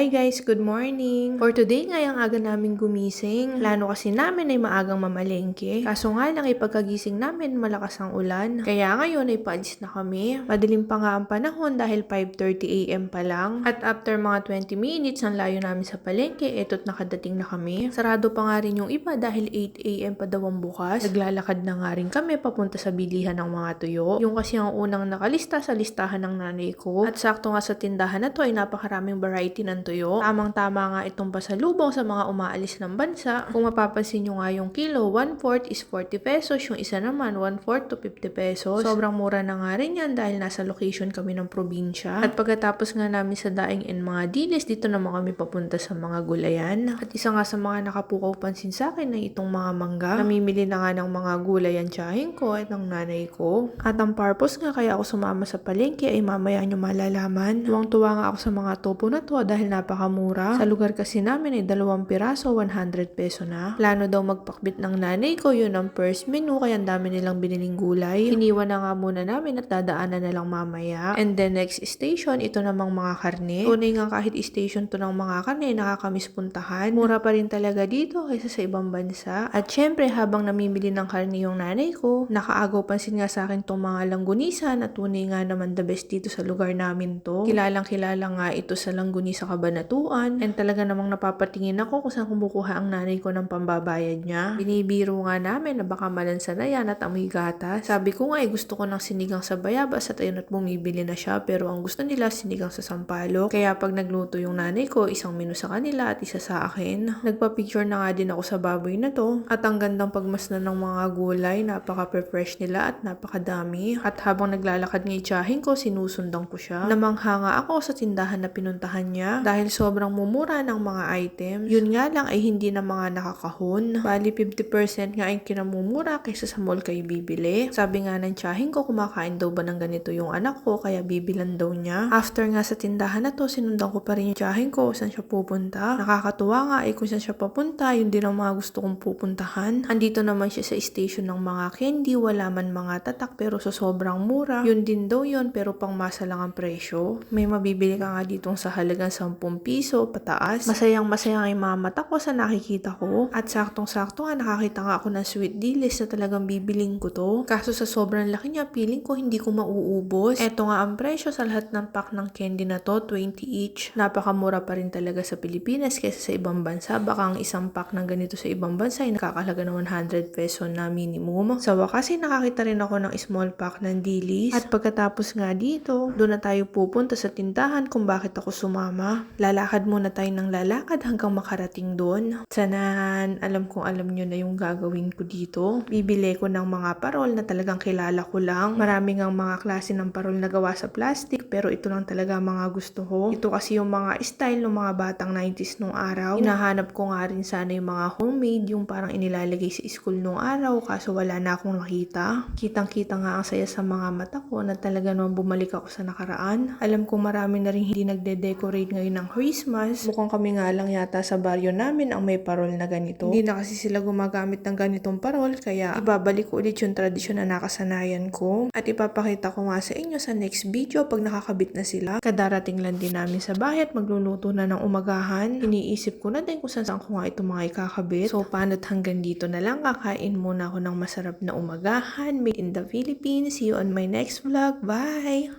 Hi guys, good morning! For today nga yung aga namin gumising. Plano kasi namin ay maagang mamalengke. Kaso nga lang ipagkagising namin malakas ang ulan. Kaya ngayon ay paalis na kami. Madilim pa nga ang panahon dahil 5.30am pa lang. At after mga 20 minutes ang layo namin sa palengke, eto't nakadating na kami. Sarado pa nga rin yung iba dahil 8am pa daw ang bukas. Naglalakad na nga rin kami papunta sa bilihan ng mga tuyo. Yung kasi ang unang nakalista sa listahan ng nanay ko. At sakto nga sa tindahan na to ay napakaraming variety ng tuyo. Tamang-tama nga itong pasalubong sa mga umaalis ng bansa. Kung mapapansin nyo nga yung kilo, 1/4 is 40 pesos. Yung isa naman, 1/4 to 50 pesos. Sobrang mura na nga rin yan dahil nasa location kami ng probinsya. At pagkatapos nga namin sa daing and mga dilis, dito naman kami papunta sa mga gulayan. At isa nga sa mga nakapukaw pansin sa akin ay itong mga mangga. Namimili na nga ng mga gulay ang tiyahin ko at ng nanay ko. At ang purpose nga kaya ako sumama sa palengke ay mamaya nyo malalaman. Tuwang-tuwa nga ako sa mga topo na to dahil napakamura. Sa lugar kasi namin ay dalawang piraso, 100 peso na. Plano daw magpakbit ng nanay ko, yun ang first menu kaya ang dami nilang biniling gulay. Iniwan na nga muna namin at dadaanan na lang mamaya. And then next station, ito namang mga karne. Tunay nga kahit station to ng mga karne, nakakamiss puntahan. Mura pa rin talaga dito kaysa sa ibang bansa. At syempre, habang namimili ng karne yung nanay ko, nakaagaw pansin nga sa akin tong mga langgunisa na tunay nga naman the best dito sa lugar namin to. Kilalang kilala nga ito sa langgunisa kabanatuan. And talaga namang napapatingin ako kung saan kumukuha ang nanay ko ng pambabayad niya. Binibiro nga namin na baka malansa na yan at amoy gatas. Sabi ko nga eh gusto ko ng sinigang sa bayabas at ayun at bumibili na siya pero ang gusto nila sinigang sa sampalok. Kaya pag nagluto yung nanay ko, isang menu sa kanila at isa sa akin. Nagpa-picture na nga din ako sa baboy na to. At ang gandang pagmasdan ng mga gulay, napaka-fresh nila at napakadami. At habang naglalakad ng itsahin ko, sinusundan ko siya. Namangha nga ako sa tindahan na pinuntahan niya dahil sobrang mumura ng mga items. Yun nga lang ay hindi na mga nakakahon. Bali 50% nga ay kinamumura kaysa sa mall kayo bibili. Sabi nga ng tiyahin ko, kumakain daw ba ng ganito yung anak ko kaya bibilan daw niya. After nga sa tindahan na to, sinundan ko pa rin yung tiyahin ko saan siya pupunta. Nakakatuwa nga ay kung saan siya papunta, yun din ang mga gusto kong pupuntahan. Andito naman siya sa station ng mga candy, wala man mga tatak pero sa sobrang mura. Yun din daw yun pero pang masa lang ang presyo. May mabibili ka nga ditong sa halagang 10 piso pataas. Masayang masayang ay mga mata ko sa nakikita ko. At saktong-sakto nga nakakita nga ako ng sweet deals na talagang bibiling ko to. Kaso sa sobrang laki niya, feeling ko hindi ko mauubos. Eto nga ang presyo sa lahat ng pack ng candy na to, 20 each. Napakamura pa rin talaga sa Pilipinas kaysa sa ibang bansa. Baka ang isang pack ng ganito sa ibang bansa ay nakakalaga ng 100 peso na minimum. Sa wakas ay nakakita rin ako ng small pack ng dilis. At pagkatapos nga dito, doon na tayo pupunta sa tindahan kung bakit ako sumama. Lalakad muna tayo ng lalakad hanggang makarating doon. Sanan, alam kong alam nyo na yung gagawin ko dito. Bibili ko ng mga parol na talagang kilala ko lang. Maraming ang mga klase ng parol na gawa sa plastic pero ito lang talaga mga gusto ko. Ito kasi yung mga style ng mga batang 90s nung araw. Hinahanap ko nga rin sana yung mga homemade, yung parang inilalagay sa school nung araw kaso wala na akong nakita. Kitang-kita nga ang saya sa mga mata ko na talaga naman bumalik ako sa nakaraan. Alam ko marami na rin hindi nagde-decorate ngayon ng Christmas. Mukhang kami nga lang yata sa baryo namin ang may parol na ganito. Hindi na kasi sila gumagamit ng ganitong parol kaya ibabalik ko ulit yung tradisyon na nakasanayan ko. At ipapakita ko nga sa inyo sa next video pag nakakabit na sila. Kadarating lang din namin sa bahay at magluluto na ng umagahan. Iniisip ko na din kung saan ko nga ito mga ikakabit. So paano't hanggang dito na lang kakain muna ako ng masarap na umagahan made in the Philippines. See you on my next vlog. Bye!